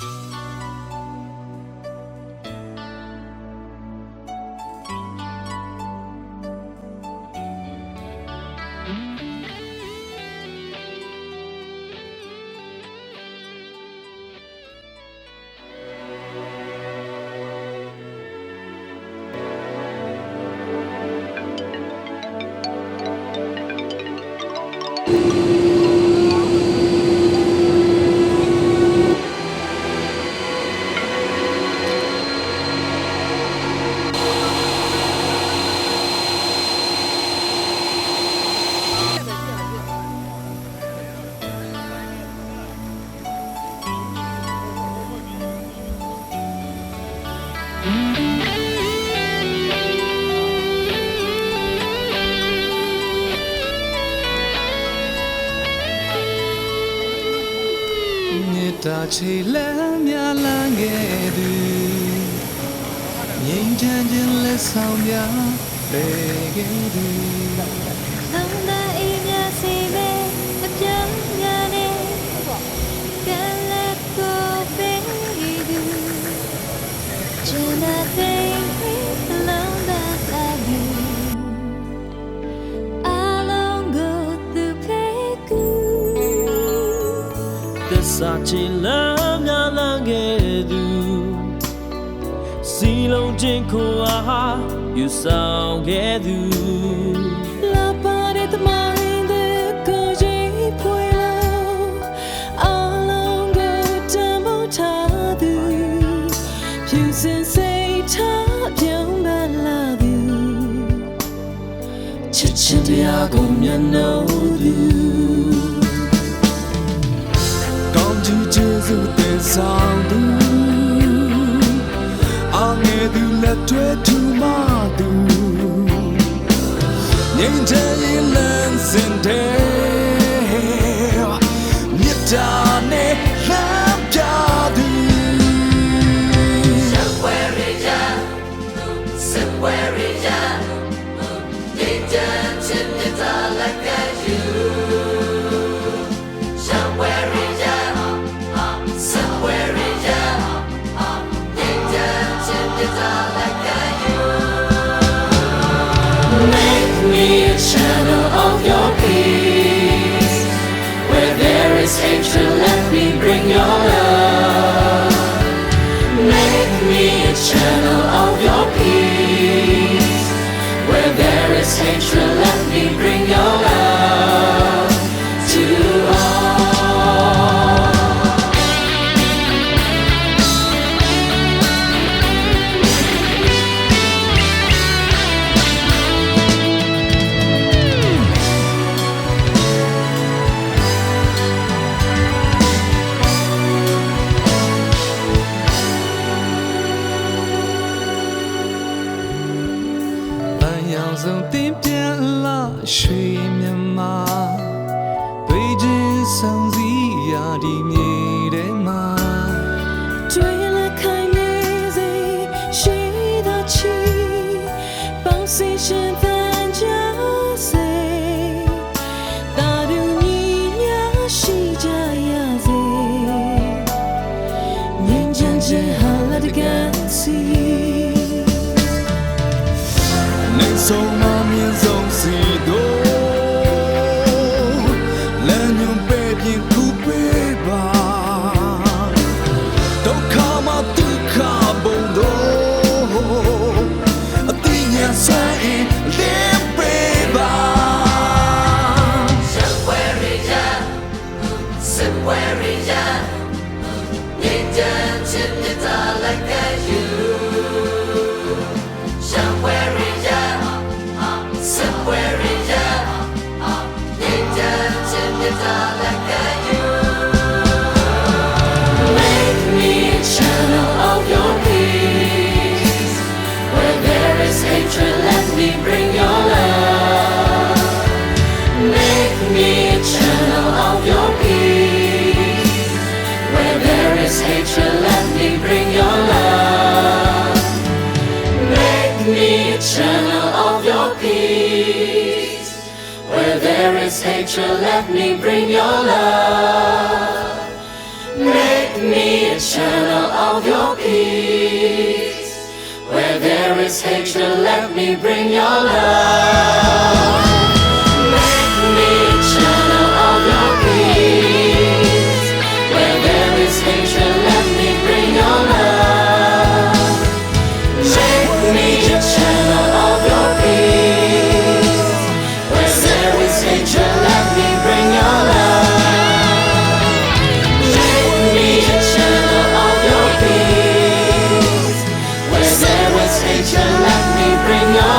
မေ တ္တာချီလမ်းများလမ်းခဲ့သူငြိမ်းချမ်းခြင်းလက်ဆောင်များလေခဲ့သူ စ္စာချင်လမ်းများလမ်းခဲ့သူစီလုံးချင်းကိုအားယူဆောင်ခဲ့သူ La pared de mine que j'ai puedo alonga tamotadu Piu sin say ta piang ba la du ချစ်ချင်းတရားကိုမျက်နှာ ငြိမ်းချမ်းရေးလမ်းစဉ်တဲ့မြတ်တာ hatred let me bring your love. Make me a channel of your peace. Where there is hatred let me bring န်ရောင်စုံတင်ပြန်လာရွှေမြမာတွေ့ချင်းဆောင်စည်းရာဒီမြေထဲမှာတွေ့လက်ခိုင်နေစေရှိသောချီပေါင်းစင်ရှင်တန်ကြစေတာဒူညီများရှိကြရစေမြင်ချင်ချင်ဟာလက်တကန်စီ ဆုံးမမြင်ဆုံးစီတော့လမ်းညွန်ပဲပြင်ခုပေးပါဒုက္ခမှာဒုက္ခဘုံတော့အတိညာဆိုင်လေးပေးပါ Make there is hatred, let me bring your love. Make me a channel of your peace. Where there is hatred, let me bring your love. bring us.